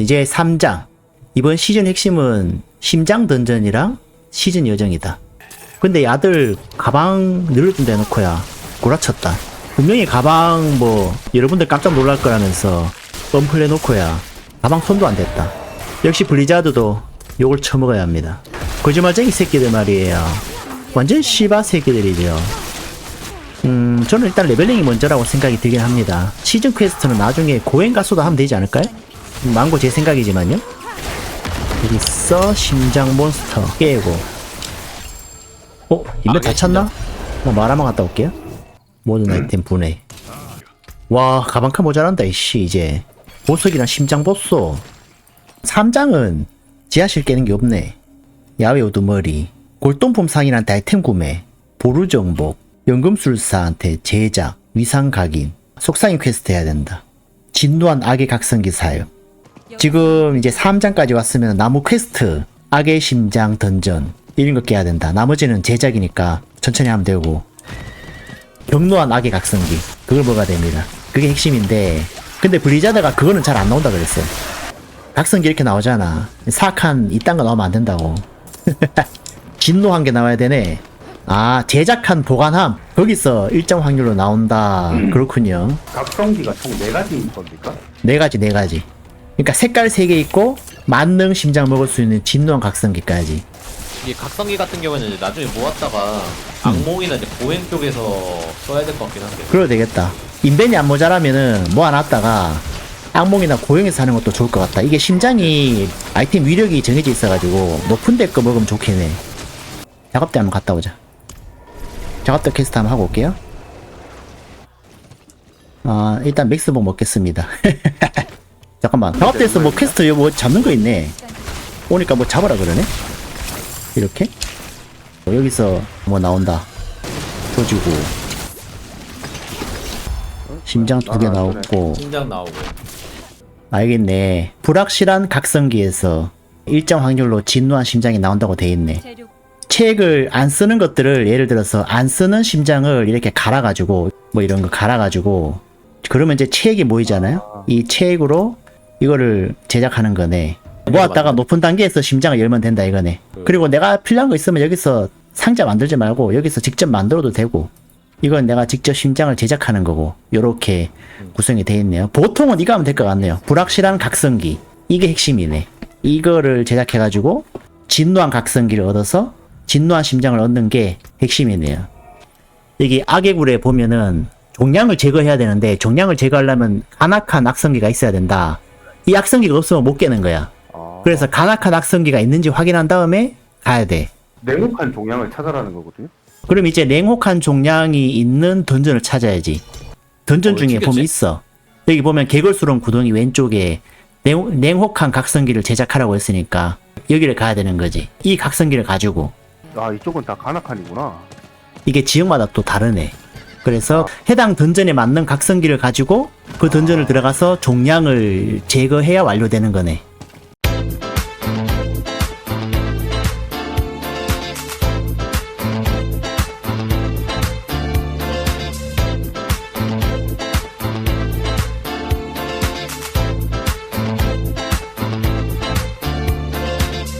이제 3장. 이번 시즌 핵심은 심장 던전이랑 시즌 여정이다. 근데 야들 가방 늘려준다 해놓고야 구라쳤다. 분명히 가방 뭐 여러분들 깜짝 놀랄 거라면서 펌플 해놓고야 가방 손도 안 댔다. 역시 블리자드도 욕을 처먹어야 합니다. 거짓말쟁이 새끼들 말이에요. 완전 씨바 새끼들이죠. 음, 저는 일단 레벨링이 먼저라고 생각이 들긴 합니다. 시즌 퀘스트는 나중에 고행 가수도 하면 되지 않을까요? 음, 망고 제 생각이지만요. 여기 있어 심장 몬스터 깨고. 어? 인벤 다 찼나? 뭐 말하면 갔다 올게요. 모든 아이템 분해. 와 가방카 모자란다 이씨 이제. 보석이랑 심장 보소. 3장은 지하실 깨는 게 없네. 야외 우두머리, 골동품 상인한테 아이템 구매, 보루 정복, 연금술사한테 제작, 위상 각인, 속상인 퀘스트 해야 된다. 진노한 악의 각성기 사용. 지금 이제 3장까지 왔으면 나무 퀘스트, 악의 심장 던전 이런 거 깨야 된다. 나머지는 제작이니까 천천히 하면 되고 경로한 악의 각성기 그걸 먹어야 됩니다. 그게 핵심인데 근데 블리자드가 그거는 잘 안 나온다 그랬어. 각성기 이렇게 나오잖아. 사악한 이딴 거 나오면 안 된다고. 진노한 게 나와야 되네. 아 제작한 보관함 거기서 일정 확률로 나온다. 그렇군요. 각성기가 총 4가지인 겁니까? 네 가지 네 가지. 그러니까 색깔 세개 있고 만능 심장 먹을 수 있는 진노한 각성기까지. 이게 각성기 같은 경우에는 이제 나중에 모았다가 악몽이나 이제 보행 쪽에서 써야 될 것 같긴 한데 그래도 되겠다. 인벤이 안 모자라면은 모아놨다가 악몽이나 고용에서 하는 것도 좋을 것 같다. 이게 심장이 아이템 위력이 정해져 있어가지고 높은 데거 먹으면 좋겠네. 작업대 한번 갔다 오자. 작업대 퀘스트 한번 하고 올게요. 아 일단 맥스복 먹겠습니다. 잠깐만. 작업대에서 뭐 퀘스트 뭐 잡는 거 있네. 오니까 뭐 잡으라 그러네. 이렇게? 어, 여기서 뭐 나온다. 조지고. 심장 두개 아, 나왔고. 심장 나오고. 알겠네. 불확실한 각성기에서 일정 확률로 진노한 심장이 나온다고 돼 있네. 책을 안 쓰는 것들을 예를 들어서 안 쓰는 심장을 이렇게 갈아가지고 뭐 이런 거 갈아가지고 그러면 이제 책이 모이잖아요? 이 책으로 이거를 제작하는 거네. 모았다가 높은 단계에서 심장을 열면 된다 이거네. 그리고 내가 필요한 거 있으면 여기서 상자 만들지 말고 여기서 직접 만들어도 되고 이건 내가 직접 심장을 제작하는 거고 요렇게 구성이 돼 있네요. 보통은 이거 하면 될 것 같네요. 불확실한 각성기. 이게 핵심이네. 이거를 제작해 가지고 진노한 각성기를 얻어서 진노한 심장을 얻는 게 핵심이네요. 여기 악의 굴에 보면은 종량을 제거해야 되는데 종량을 제거하려면 간악한 악성기가 있어야 된다 이 악성기가 없으면 못 깨는 거야 아, 그래서 간악한 악성기가 있는지 확인한 다음에 가야 돼 냉혹한 종양을 찾아라는 거거든요. 그럼 이제 냉혹한 종량이 있는 던전을 찾아야지. 던전 어, 중에? 보면 있어. 여기 보면 개걸스러운 구덩이 왼쪽에 냉, 냉혹한 각성기를 제작하라고 했으니까 여기를 가야 되는 거지. 이 각성기를 가지고 아, 이쪽은 다 가나칸이구나. 이게 지역마다 또 다르네. 그래서 해당 던전에 맞는 각성기를 가지고 그 던전을 들어가서 종량을 제거해야 완료되는 거네.